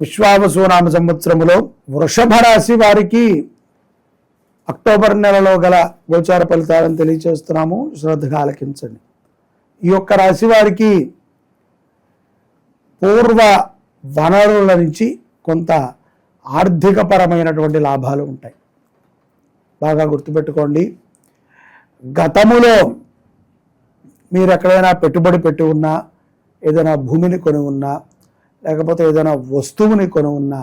విశ్వావసునామ సంవత్సరములో వృషభ రాశి వారికి అక్టోబర్ నెలలో గల గోచార ఫలితాలను తెలియచేస్తున్నాము. శ్రద్ధగా ఆలకించండి. ఈ యొక్క రాశి వారికి పూర్వ వనరుల నుంచి కొంత ఆర్థికపరమైనటువంటి లాభాలు ఉంటాయి. బాగా గుర్తుపెట్టుకోండి. గతములో మీరు ఎక్కడైనా పెట్టుబడి పెట్టి ఉన్నా ఏదైనా భూమిని కొని ఉన్నా లేకపోతే ఏదైనా వస్తువుని కొని ఉన్నా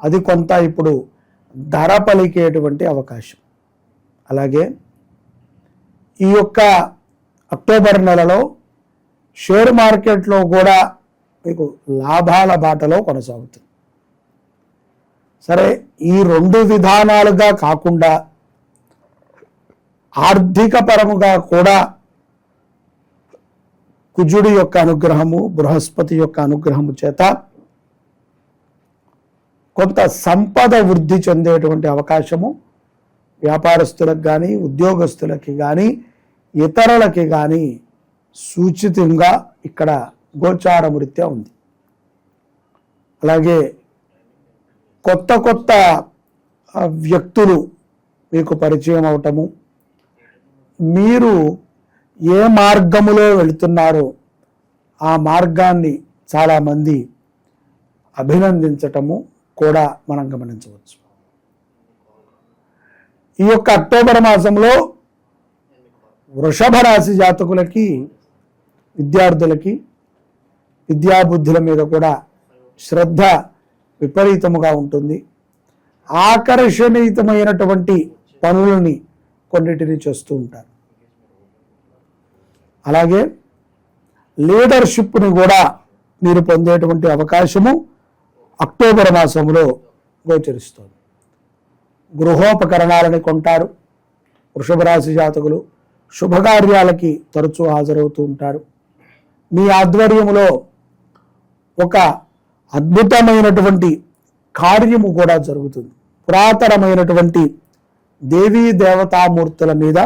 అది కొంత ఇప్పుడు ధర పలికేటువంటి అవకాశం. అలాగే ఈ యొక్క అక్టోబర్ నెలలో షేర్ మార్కెట్లో కూడా మీకు లాభాల బాటలో కొనసాగుతుంది. సరే ఈ రెండు విధానాలుగా కాకుండా ఆర్థిక పరముగా కూడా కుజుడి యొక్క అనుగ్రహము బృహస్పతి యొక్క అనుగ్రహము చేత కొంత సంపద వృద్ధి చెందేటువంటి అవకాశము వ్యాపారస్తులకు కానీ ఉద్యోగస్తులకి కానీ ఇతరులకి కానీ సూచితంగా ఇక్కడ గోచారమృత్యా ఉంది. అలాగే కొత్త కొత్త వ్యక్తులు మీకు పరిచయం అవటము మీరు ఏ మార్గములో వెళుతున్నారో ఆ మార్గాన్ని చాలామంది అభినందించటము కూడా మనం గమనించవచ్చు. ఈ యొక్క అక్టోబర్ మాసంలో వృషభ రాశి జాతకులకి విద్యార్థులకి విద్యాబుద్ధుల మీద కూడా శ్రద్ధ విపరీతముగా ఉంటుంది. ఆకర్షణీయతమైనటువంటి పనులని కొన్నిటిని చేస్తూ ఉంటారు. అలాగే లీడర్షిప్ని కూడా మీరు పొందేటువంటి అవకాశము అక్టోబర్ మాసంలో గోచరిస్తుంది. గృహోపకరణాలని కొంటారు వృషభరాశి జాతకులు శుభకార్యాలకి తరచూ హాజరవుతూ ఉంటారు. మీ ఆధ్వర్యంలో ఒక అద్భుతమైనటువంటి కార్యము కూడా జరుగుతుంది. పురాతనమైనటువంటి దేవీ దేవతామూర్తుల మీద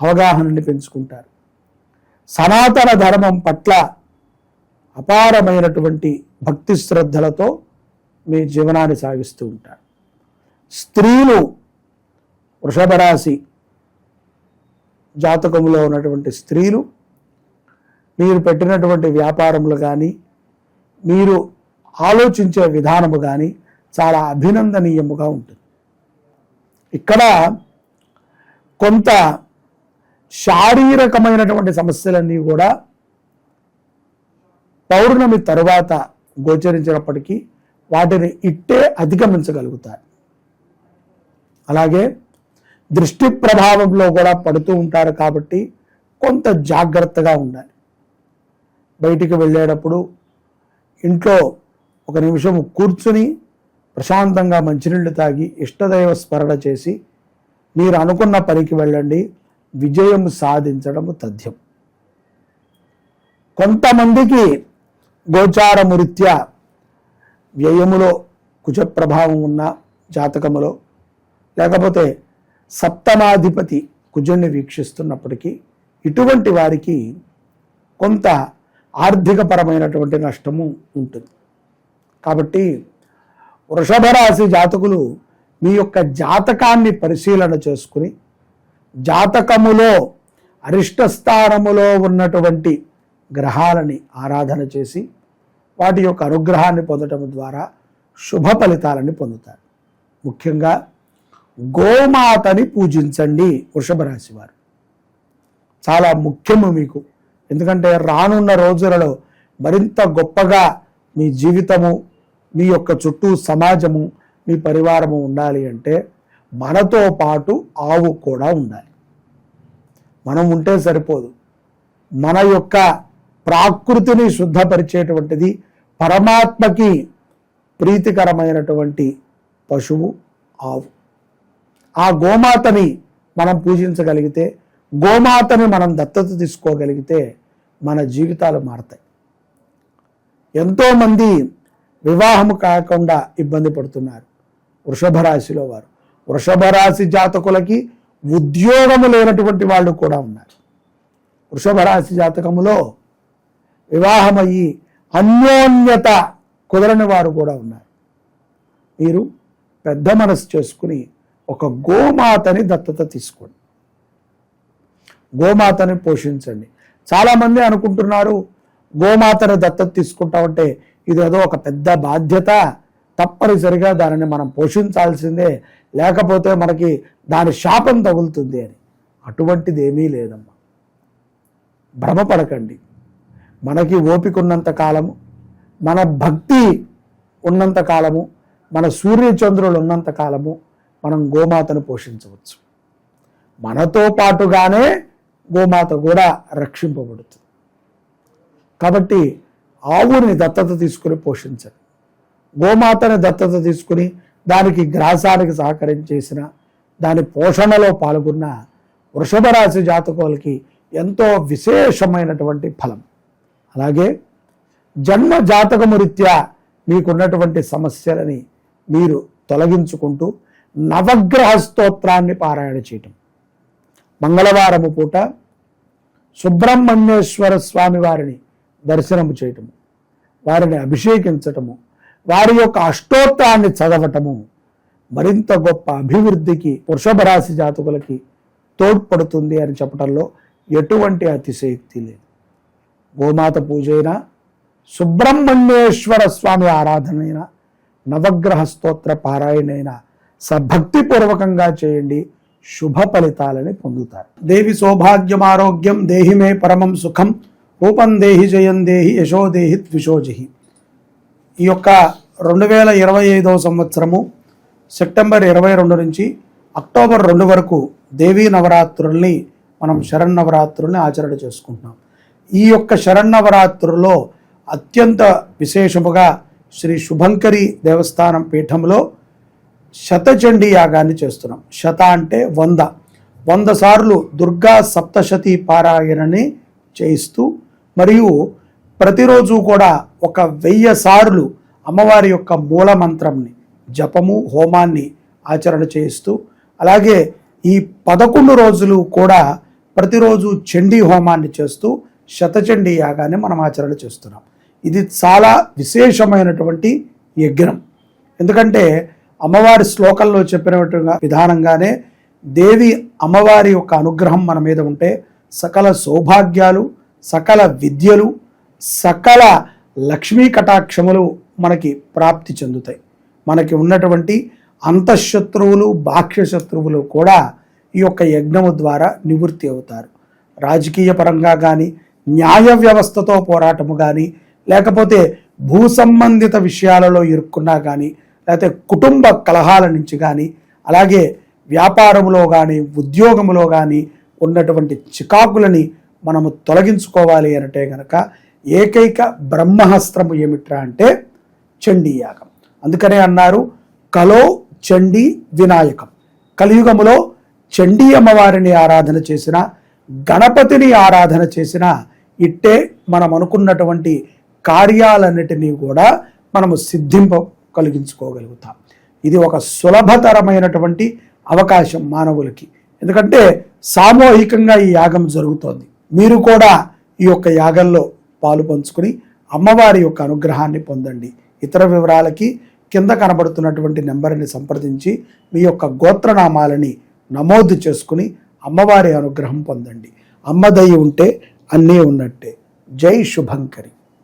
అవగాహనని పెంచుకుంటారు. సనాతన ధర్మం పట్ల అపారమైనటువంటి భక్తి శ్రద్ధలతో మీ జీవనాన్ని సాగిస్తూ ఉంటారు స్త్రీలు వృషభ రాశి జాతకంలో ఉన్నటువంటి స్త్రీలు మీరు పెట్టినటువంటి వ్యాపారములు కానీ మీరు ఆలోచించే విధానము కానీ చాలా అభినందనీయముగా ఉంటుంది. ఇక్కడ కొంత శారీరకమైనటువంటి సమస్యలన్నీ కూడా పౌర్ణమి తరువాత గోచరించినప్పటికీ వాటిని ఇట్టే అధిగమించగలుగుతారు అలాగే దృష్టి ప్రభావంలో కూడా పడుతూ ఉంటారు కాబట్టి కొంత జాగ్రత్తగా ఉండాలి. బయటికి వెళ్ళేటప్పుడు ఇంట్లో ఒక నిమిషం కూర్చుని ప్రశాంతంగా మంచినీళ్ళు తాగి ఇష్టదైవ స్మరణ చేసి మీరు అనుకున్న పనికి వెళ్ళండి. విజయం సాధించడము తథ్యం. కొంతమందికి గోచారము వ్యయములో కుజప్రభావం ఉన్న జాతకములో లేకపోతే సప్తమాధిపతి కుజుణ్ణి వీక్షిస్తున్నప్పటికీ ఇటువంటి వారికి కొంత ఆర్థికపరమైనటువంటి నష్టము ఉంటుంది. కాబట్టి వృషభ రాశి జాతకులు మీ యొక్క జాతకాన్ని పరిశీలన చేసుకుని జాతకములో అరిష్టస్థానములో ఉన్నటువంటి గ్రహాలని ఆరాధన చేసి వాటి యొక్క అనుగ్రహాన్ని పొందటం ద్వారా శుభ ఫలితాలని పొందుతారు. ముఖ్యంగా గోమాతని పూజించండి వృషభ రాశి వారు. చాలా ముఖ్యము మీకు. ఎందుకంటే రానున్న రోజులలో మరింత గొప్పగా మీ జీవితము మీ యొక్క చుట్టూ సమాజము మీ పరివారము ఉండాలి అంటే మనతో పాటు ఆవు కూడా ఉండాలి. మనం ఉంటే సరిపోదు. మన యొక్క ప్రాకృతిని శుద్ధపరిచేటువంటిది పరమాత్మకి ప్రీతికరమైనటువంటి పశువు ఆవు. ఆ గోమాతని మనం పూజించగలిగితే గోమాతని మనం దత్తత తీసుకోగలిగితే మన జీవితాలు మారతాయి. ఎంతోమంది వివాహము కాకుండా ఇబ్బంది పడుతున్నారు వృషభ రాశిలో వారు. వృషభ రాశి జాతకులకి ఉద్యోగము లేనటువంటి వాళ్ళు కూడా ఉన్నారు. వృషభ రాశి జాతకములో వివాహమయ్యి అన్యోన్యత కుదరని వారు కూడా ఉన్నారు. మీరు పెద్ద మనసు చేసుకుని ఒక గోమాతని దత్తత తీసుకోండి. గోమాతని పోషించండి. చాలామంది అనుకుంటున్నారు గోమాతని దత్తత తీసుకుంటామంటే ఇది ఏదో ఒక పెద్ద బాధ్యత తప్పనిసరిగా దానిని మనం పోషించాల్సిందే. లేకపోతే మనకి దాని శాపం తగులుతుంది అని. అటువంటిది ఏమీ లేదమ్మా. భ్రమపడకండి. మనకి ఓపిక ఉన్నంత కాలము మన భక్తి ఉన్నంత కాలము మన సూర్యచంద్రులు ఉన్నంత కాలము మనం గోమాతను పోషించవచ్చు. మనతో పాటుగానే గోమాత కూడా రక్షింపబడుతుంది. కాబట్టి ఆవుని దత్తత తీసుకుని పోషించండి. గోమాతని దత్తత తీసుకుని దానికి గ్రాసానికి సహకరించేసిన దాని పోషణలో పాల్గొన్న వృషభ రాశి జాతకులకి ఎంతో విశేషమైనటువంటి ఫలం. అలాగే జన్మ జాతకము రీత్యా మీకున్నటువంటి సమస్యలని మీరు తొలగించుకుంటూ నవగ్రహ స్తోత్రాన్ని పారాయణ చేయటం. మంగళవారము పూట సుబ్రహ్మణ్యేశ్వర స్వామి వారిని దర్శనము చేయటము వారిని అభిషేకించటము వారి యొక్క అష్టోత్తరాన్ని చదవటము మరింత గొప్ప అభివృద్ధికి వృషభ రాశి జాతకులకి తోడ్పడుతుంది అని చెప్పడంలో ఎటువంటి అతిశయక్తి లేదు. గోమాత పూజ అయినా సుబ్రహ్మణ్యేశ్వర స్వామి ఆరాధనైనా నవగ్రహ స్తోత్ర పారాయణైనా సభక్తిపూర్వకంగా చేయండి. శుభ ఫలితాలని పొందుతారు. దేవి సౌభాగ్యం ఆరోగ్యం దేహిమే పరమం సుఖం. రూపం దేహి జయం దేహి యశోదేహి ద్విషోజహి ఈ యొక్క రెండు వేల ఇరవై ఐదవ సంవత్సరము సెప్టెంబర్ ఇరవై రెండు నుంచి అక్టోబర్ రెండు వరకు దేవీ నవరాత్రుల్ని మనం శరన్నవరాత్రుల్ని ఆచరణ చేసుకుంటున్నాం. ఈ యొక్క శరన్నవరాత్రుల్లో అత్యంత విశేషముగా శ్రీ శుభంకరి దేవస్థానం పీఠంలో శతచండీ యాగాన్ని చేస్తున్నాం. శత అంటే వంద. వంద సార్లు దుర్గా సప్తశతి పారాయణని చేయిస్తూ మరియు ప్రతిరోజు కూడా ఒక వెయ్యి సార్లు అమ్మవారి యొక్క మూల మంత్రంని జపము హోమాన్ని ఆచరణ చేయిస్తూ అలాగే ఈ పదకొండు రోజులు కూడా ప్రతిరోజు చండీ హోమాన్ని చేస్తూ శతచండీ యాగాన్ని మనం ఆచరణ చేస్తున్నాం. ఇది చాలా విశేషమైనటువంటి యజ్ఞం. ఎందుకంటే అమ్మవారి శ్లోకంలో చెప్పినటువంటి విధానంగానే దేవి అమ్మవారి యొక్క అనుగ్రహం మన మీద ఉంటే సకల సౌభాగ్యాలు సకల విద్యలు సకల లక్ష్మీ కటాక్షములు మనకి ప్రాప్తి చెందుతాయి. మనకి ఉన్నటువంటి అంతఃశత్రువులు బాహ్య శత్రువులు కూడా ఈ యొక్క యజ్ఞము ద్వారా నివృత్తి అవుతారు. రాజకీయ పరంగా కానీ న్యాయ వ్యవస్థతో పోరాటము కానీ లేకపోతే భూ సంబంధిత విషయాలలో ఇరుక్కున్నా కానీ లేకపోతే కుటుంబ కలహాల నుంచి కానీ అలాగే వ్యాపారములో కానీ ఉద్యోగములో కానీ ఉన్నటువంటి చికాకులని మనము తొలగించుకోవాలి అంటే కనుక ఏకైక బ్రహ్మహస్త్రము ఏమిట్రా అంటే చండీ యాగం. అందుకనే అన్నారు కలో చండీ వినాయకం. కలియుగములో చండీ అమ్మవారిని ఆరాధన చేసిన గణపతిని ఆరాధన చేసిన ఇట్టే మనం అనుకున్నటువంటి కార్యాలన్నిటినీ కూడా మనము సిద్ధింప కలిగించుకోగలుగుతాం. ఇది ఒక సులభతరమైనటువంటి అవకాశం మానవులకి. ఎందుకంటే సామూహికంగా ఈ యాగం జరుగుతోంది. మీరు కూడా ఈ యొక్క యాగంలో పాలు పంచుకుని అమ్మవారి యొక్క అనుగ్రహాన్ని పొందండి. ఇతర వివరాలకి కింద కనబడుతున్నటువంటి నెంబర్ని సంప్రదించి మీ యొక్క గోత్రనామాలని నమోదు చేసుకుని అమ్మవారి అనుగ్రహం పొందండి. అమ్మదయ్యి ఉంటే అన్నీ ఉన్నట్టే. జై శుభంకరి.